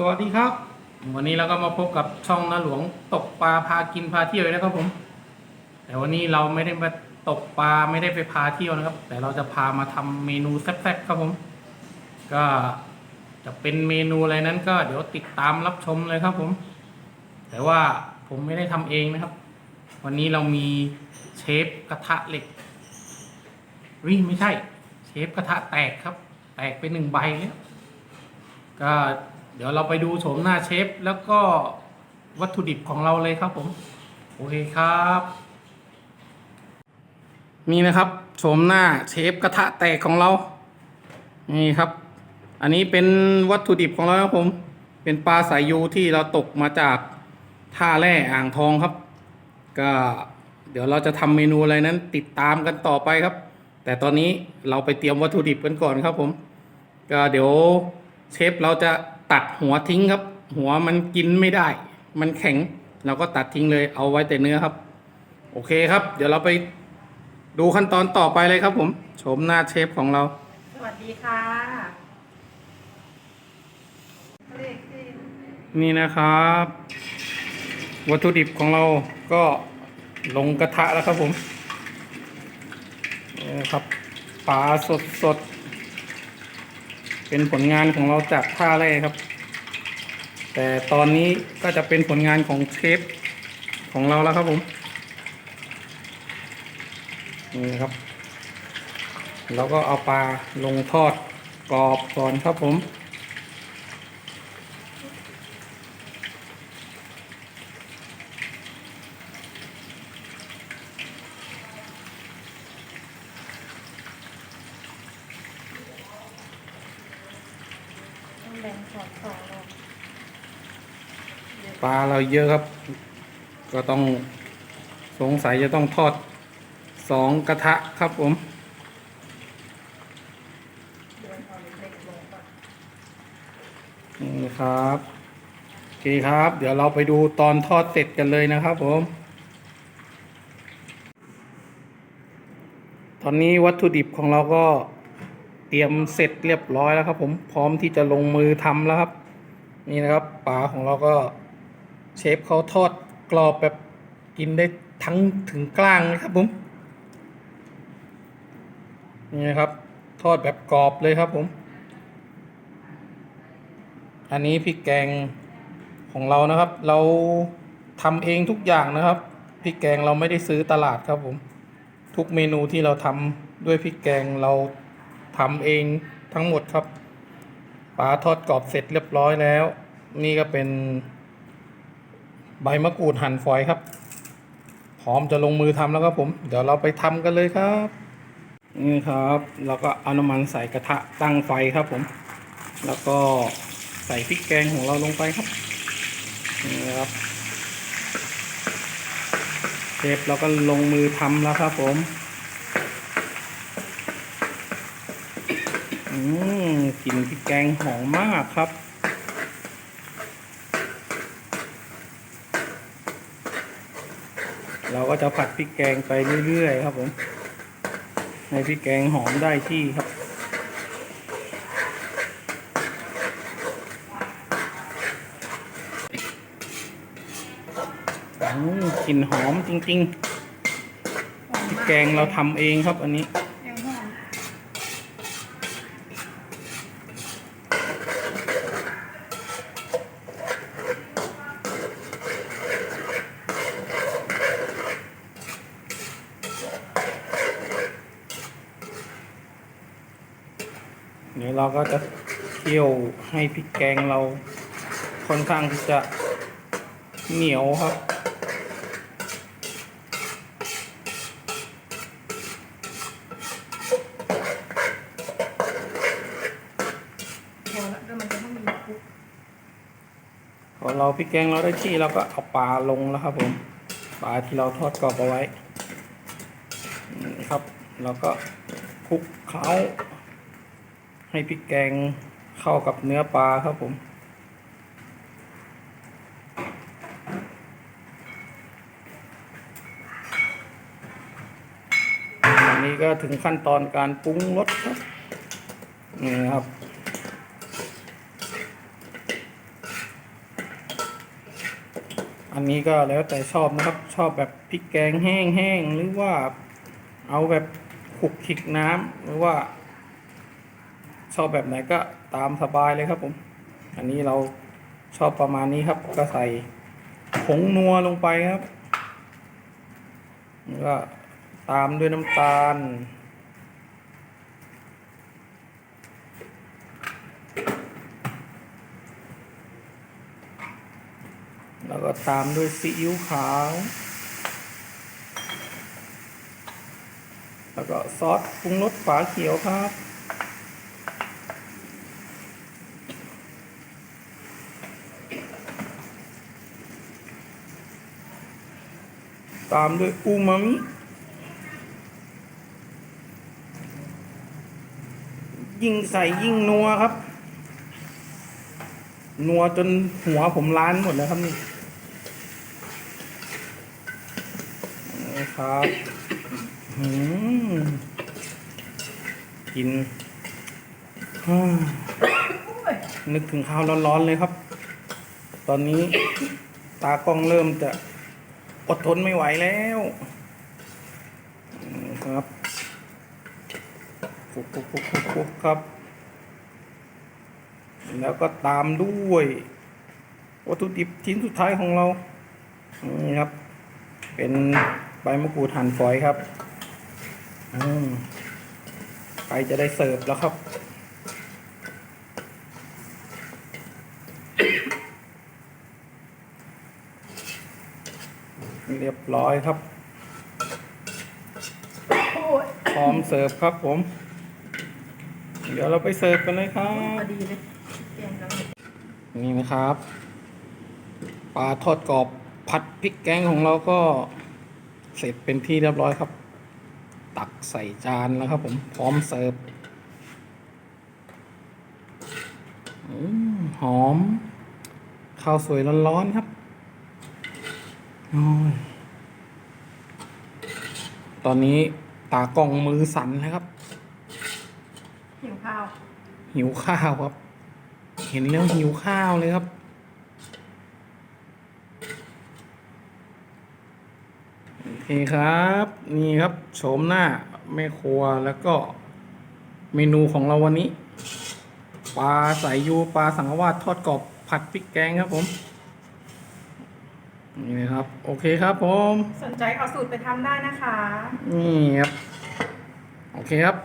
สวัสดีครับ วันนี้เราก็มาพบกับช่องนาหลวงตกปลาพากินพาเที่ยวนะครับผม แต่วันนี้เราไม่ได้มาตกปลาไม่ได้ไปพาเที่ยวนะครับ แต่เราจะพามาทำเมนูแซ่บๆครับผม ก็จะเป็นเมนูอะไรนั้นก็เดี๋ยวติดตามรับชมเลยครับผม แต่ว่าผมไม่ได้ทำเองนะครับ วันนี้เรามีเชฟกระทะเหล็กวิไม่ใช่ เชฟกระทะแตกครับ แตกไปหนึ่งใบแล้วก็ เดี๋ยวเราไปดูโฉมหน้าเชฟ แล้วก็วัตถุดิบของเราเลยครับผม โอเคครับ นี่นะครับโฉมหน้าเชฟกระทะแตกของเรา นี่ครับ อันนี้เป็นวัตถุดิบของเราครับผม เป็นปลาสายยูที่เราตกมาจากท่าแร่อ่างทองครับ ก็เดี๋ยวเราจะทำเมนูอะไรนั้น ติดตามกันต่อไปครับ แต่ตอนนี้เราไปเตรียมวัตถุดิบกันก่อนครับผม ก็เดี๋ยวเชฟเราจะ ตัดหัวทิ้งครับ หัวมันกินไม่ได้ มันแข็ง เราก็ตัดทิ้งเลยเอาไว้แต่เนื้อครับ โอเคครับ เดี๋ยวเราไปดูขั้นตอนต่อไปเลยครับ ผมโฉมหน้าเชฟของเรา สวัสดีค่ะเลขที่นี่นะครับ วัตถุดิบของเราก็ลงกระทะแล้วครับผมนี่นะครับปลาสดสดๆ เป็นผลงานของเราจากท่าแร่ครับ แต่ตอนนี้ก็จะเป็นผลงานของเชฟของเราแล้วครับผมนี่ครับ เราก็เอาปลาลงทอดกรอบก่อนครับผม แบ่งสองสองเลยปลาเราเยอะครับ ก็ต้องสงสัยจะต้องทอดสองกระทะครับผม เดือนเอาเล็กๆลงก่อนนี่ครับ โอเคครับ เดี๋ยวเราไปดูตอนทอดเสร็จกันเลยนะครับผม ตอนนี้วัตถุดิบของเราก็ เตรียมเสร็จเรียบร้อยแล้วครับ ผมพร้อมที่จะลงมือทำแล้วครับ นี่นะครับปลาของเราก็เชฟเขาทอดกรอบแบบกินได้ทั้งถึงกลางเลยครับผมนี่นะครับ ทอดแบบกรอบเลยครับผม อันนี้พริกแกงของเรานะครับ เราทำเองทุกอย่างนะครับพริกแกงเราไม่ได้ซื้อตลาดครับผม ทุกเมนูที่เราทำด้วยพริกแกงเรา ทำเองทั้งหมดครับปลาทอดกรอบเสร็จเรียบร้อยแล้ว นี่ก็เป็น ใบมะกรูดหั่นฝอยครับพร้อมจะลงมือทำแล้วครับผม เดี๋ยวเราไปทำกันเลยครับ นี่ครับเราก็เอาน้ำมันใส่กระทะตั้งไฟครับผม แล้วก็ใส่พริกแกงของเราลงไปครับนี่ครับเชฟเราก็ลงมือทำแล้วครับผม อืมกลิ่นพริกแกงหอมมากครับเราก็จะผัดพริกแกงไปเรื่อยๆครับผมให้พริกแกงหอมได้ที่ครับอืมกลิ่นหอมจริงๆ พริกแกงเราทำเองครับอันนี้ เดี๋ยวเราก็จะเคี่ยวให้พริกแกงเราค่อนข้างที่จะเหนียวครับ พอแล้วแล้วมันจะไม่มีคุกพอเราพริกแกงเราได้ที่เราก็เอาปลาลงแล้วครับผมปลาที่เราทอดกรอบเอาไว้นี่ครับ เราก็คลุกเคล้า ให้พริกแกงเข้ากับเนื้อปลาครับผม อันนี้ก็ถึงขั้นตอนการปรุงรสครับ นี่ครับอันนี้ก็แล้วแต่ชอบนะครับชอบแบบพริกแกงแห้งๆหรือว่าเอาแบบขุกขิกน้ำหรือว่า ชอบแบบไหนก็ตามสบายเลยครับผม อันนี้เราชอบประมาณนี้ครับ ก็ใส่ผงนัวลงไปครับแล้วก็ตามด้วยน้ำตาล แล้วก็ตามด้วยซีอิ๊วขาว แล้วก็ซอสปรุงรสฝาเขียวครับ ตามด้วยอูมามิยิ่งใส่ยิ่งนัวครับ นัวจนหัวผมล้านหมดแล้วครับนี่นี่ครับอืมกิน นึกถึงข้าวร้อนๆเลยครับ ตอนนี้ตากล้องเริ่มจะ อดทนไม่ไหวแล้วครับฟุกฟุกฟุกฟุกฟุกครับ แล้วก็ตามด้วย วัตถุดิบชิ้นสุดท้ายของเรา นี่ครับ เป็นใบมะกรูดหั่นฝอยครับ อืมไปจะได้เสิร์ฟแล้วครับ เรียบร้อยครับโอ้ยพร้อมเสิร์ฟครับผม เดี๋ยวเราไปเสิร์ฟกันเลยครัพอบดีเลยเตรียมแล้วนี่นะครับ ปลาทอดกรอบผัดพริกแกงของเราก็เสร็จเป็นที่เรียบร้อยครับ ตักใส่จานแล้วครับผมพร้อมเสิร์ฟอมหอม ข้าวสวยร้อนๆครับ โอ้ย ตอนนี้ตากล้องมือสั่นแล้วครับ หิวข้าว หิวข้าวครับ เห็นแล้วหิวข้าวเลยครับ โอเคครับ นี่ครับโฉมหน้าแม่ครัวแล้วก็เมนูของเราวันนี้ ปลาสายยูปลาสังขวาดทอดกรอบผัดพริกแกงครับผม นี่นะครับ โอเคครับผม สนใจเอาสูตรไปทำได้นะคะ นี่ครับ โอเคครับ